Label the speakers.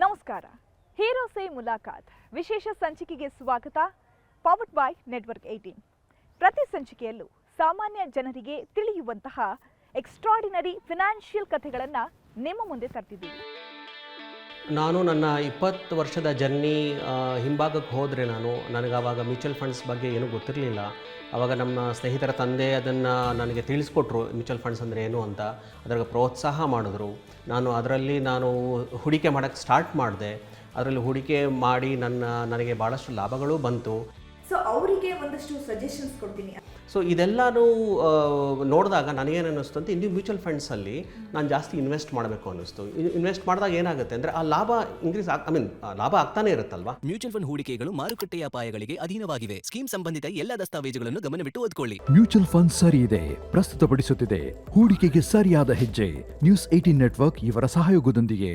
Speaker 1: ನಮಸ್ಕಾರ. ಹೀರೋ ಸೇ ಮುಲಾಕಾತ್ ವಿಶೇಷ ಸಂಚಿಕೆಗೆ ಸ್ವಾಗತ. ಪವರ್ಡ್ ಬೈ ನೆಟ್ವರ್ಕ್ ಏಯ್ಟೀನ್ ಪ್ರತಿ ಸಂಚಿಕೆಯಲ್ಲೂ ಸಾಮಾನ್ಯ ಜನರಿಗೆ ತಿಳಿಯುವಂತಹ ಎಕ್ಸ್ಟ್ರಾರ್ಡಿನರಿ ಫಿನಾನ್ಷಿಯಲ್ ಕಥೆಗಳನ್ನು ನಿಮ್ಮ ಮುಂದೆ ತರ್ತಿದ್ದೀವಿ.
Speaker 2: ನಾನು ನನ್ನ ಇಪ್ಪತ್ತು ವರ್ಷದ ಜರ್ನಿ ಹಿಂಭಾಗಕ್ಕೆ ಹೋದರೆ ನಾನು ನನಗೆ ಆವಾಗ ಮ್ಯೂಚುವಲ್ ಫಂಡ್ಸ್ ಬಗ್ಗೆ ಏನೂ ಗೊತ್ತಿರಲಿಲ್ಲ. ಆವಾಗ ನಮ್ಮ ಸ್ನೇಹಿತರ ತಂದೆ ಅದನ್ನು ನನಗೆ ತಿಳಿಸ್ಕೊಟ್ರು, ಮ್ಯೂಚುವಲ್ ಫಂಡ್ಸ್ ಅಂದರೆ ಏನು ಅಂತ. ಅದ್ರಾಗ ಪ್ರೋತ್ಸಾಹ ಮಾಡಿದ್ರು. ನಾನು ಅದರಲ್ಲಿ ನಾನು ಹೂಡಿಕೆ ಮಾಡೋಕ್ಕೆ ಸ್ಟಾರ್ಟ್ ಮಾಡಿದೆ. ಅದರಲ್ಲಿ ಹೂಡಿಕೆ ಮಾಡಿ ನನ್ನ, ನನಗೆ ಭಾಳಷ್ಟು ಲಾಭಗಳು ಬಂತು.
Speaker 1: ಅವರಿಗೆ ಒಂದಷ್ಟು ಸಜೆಷನ್ಸ್ ಕೊಡ್ತೀನಿ.
Speaker 2: ಸೊ ಇದೆಲ್ಲನೂ ನೋಡಿದಾಗ ನನಗೇನು ಅನ್ನಿಸ್ತು ಅಂತ ಇಂದು ಮ್ಯೂಚುವಲ್ ಫಂಡ್ಸಲ್ಲಿ ನಾನು ಜಾಸ್ತಿ ಇನ್ವೆಸ್ಟ್ ಮಾಡಬೇಕು ಅನ್ನಿಸ್ತು. ಇನ್ವೆಸ್ಟ್ ಮಾಡಿದಾಗ ಏನಾಗುತ್ತೆ ಅಂದರೆ ಆ ಲಾಭ ಇನ್ಕ್ರೀಸ್ ಆಗ್ ಐ ಮೀನ್ ಲಾಭ ಆಗ್ತಾನೆ ಇರುತ್ತಲ್ವಾ?
Speaker 3: ಮ್ಯೂಚುವಲ್ ಫಂಡ್ ಹೂಡಿಕೆಗಳು ಮಾರುಕಟ್ಟೆಯ ಅಪಾಯಗಳಿಗೆ ಅಧೀನವಾಗಿವೆ. ಸ್ಕೀಮ್ ಸಂಬಂಧಿತ ಎಲ್ಲ ದಸ್ತಾವೇಜುಗಳನ್ನು ಗಮನವಿಟ್ಟು ಓದ್ಕೊಳ್ಳಿ.
Speaker 4: ಮ್ಯೂಚುವಲ್ ಫಂಡ್ ಸರಿ ಇದೆ ಪ್ರಸ್ತುತಪಡಿಸುತ್ತಿದೆ. ಹೂಡಿಕೆಗೆ ಸರಿಯಾದ ಹೆಜ್ಜೆ. ನ್ಯೂಸ್ ಏಟೀನ್ ನೆಟ್ವರ್ಕ್ ಇವರ ಸಹಯೋಗದೊಂದಿಗೆ.